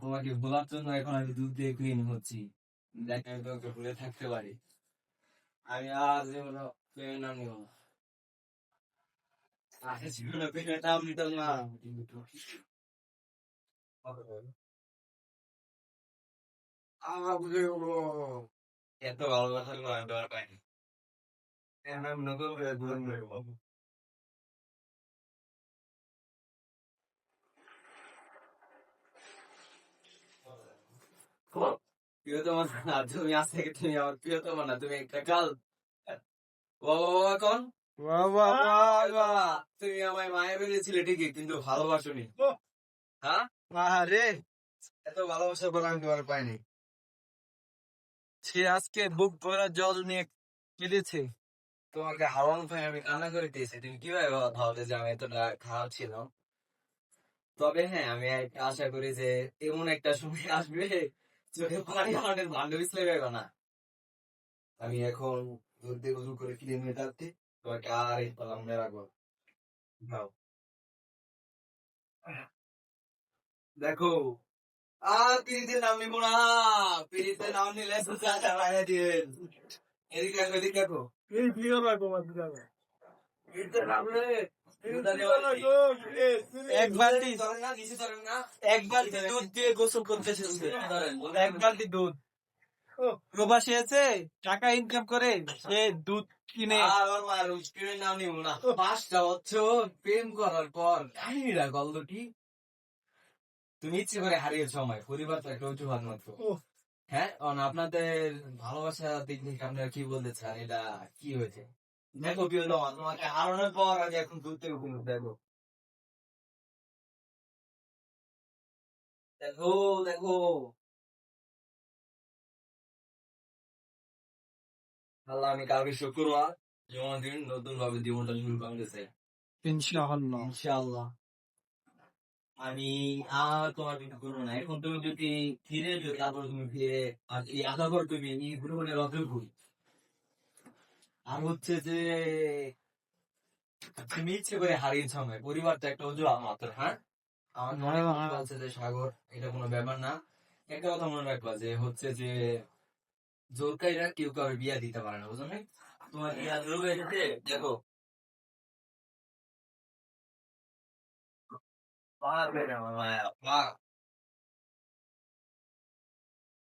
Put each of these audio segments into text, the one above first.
তোমাকে ভোলার জন্য এখন আমি দুধ দিয়ে ক্লিন হচ্ছি। দেখ, আমি তোমাকে ভুলে থাকতে পারি। আমি আজ জীবনে প্রেমের নাম নিব না। আজ জীবনে প্রেমের নাম নিতাম না। এত ভালোবাসা গুলো আমি তোমার পাইনি এখন আমি নতুন করে জীবন নেব প্রিয়তমা না তুমি আজ থেকে তুমি আমার প্রিয়তমা না তুমি একটা বাবা কন? তুমি আমায় মায়া বেরিয়েছিলে ঠিকই কিন্তু ভালোবাসনি। হ্যাঁ? আরে এত ভালোবাসার পর আমি তোমার পাইনি। সে আজকে বুক ভরা জল নিয়ে কেঁদেছে তোমাকে হাওয়ানো ভাই আমি কান্না করে দিয়েছি তুমি কীভাবে ভাবলে যে আমি এতটা খারাপ ছিল তবে হ্যাঁ আমি আশা করি যে এমন একটা সময় আসবে আমি এখন দিয়ে গোসল করে ক্লিন হয়ে যাচ্ছি। তোমাকে আর এই পালাম রাখব দেখো, আর পিড়িতে নাম নিবো না। পিড়িতে নাম নিলে সুচাটা বাইরে দিয়ে এদিকে এদিকে দেখো এই বিয়ে লাগবো আমার বিয়ে পিড়িতে নামলে এক বালতি ধরেন না নিচে ধরেন না এক বালতি দুধ দিয়ে গোসল করতেছে এক বালতি দুধ। প্রবাসী আছে টাকা ইনকাম করে সে দুধ কিনে। নাম নিব না। পাঁচটা বছর প্রেম করার পর কাহিনীরা গল্পটি তুমি ইচ্ছে করে হারিয়েছো আমায় পরিবার তো একটা অজুহাত মাত্র। হ্যাঁ আপনাদের ভালোবাসা দিক থেকে আপনারা কি বলতে চান? এটা কি হয়েছে? দেখো তোমার তোমাকে হারানোর পর আমি এখন দূর থেকে ঘুম দেখো। দেখো দেখো। আল্লাহ আমি কালকে শুক্রবার জন্মদিন নতুন ভাবে জীবনটা শুরু করতে চাই ইনশাআল্লাহ। ইনশাআল্লাহ। আমি আর তোমার কিছু করব না। এখন তুমি যদি ফিরে যদি তারপর তুমি ফিরে আর এই আশা কর তুমি এই ভ্রমণের অযোগ্যই আর হচ্ছে যে তুমি ইচ্ছে করে হারিয়েছ আমায় পরিবারটা একটা অজুহাত মাত্র হ্যাঁ? আমার মনে হচ্ছে যে সাগর এটা কোনো ব্যাপার না। একটা কথা মনে রাখবা যে হচ্ছে যে জোরকাইরা কেউ কাউকে বিয়া দিতে পারে না বুঝলো তোমার বিয়া এসেছে দেখো। পারবে না মায়া পা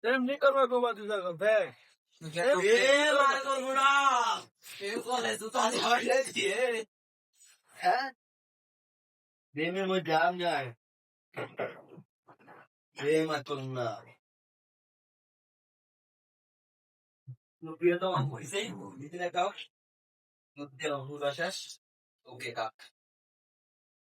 এমনি করব গোবা মার করব প্রেমের মধ্যে আম যায় প্রেম আর করুন না প্রিয় তো হয়েছে শেষ ওকে কাক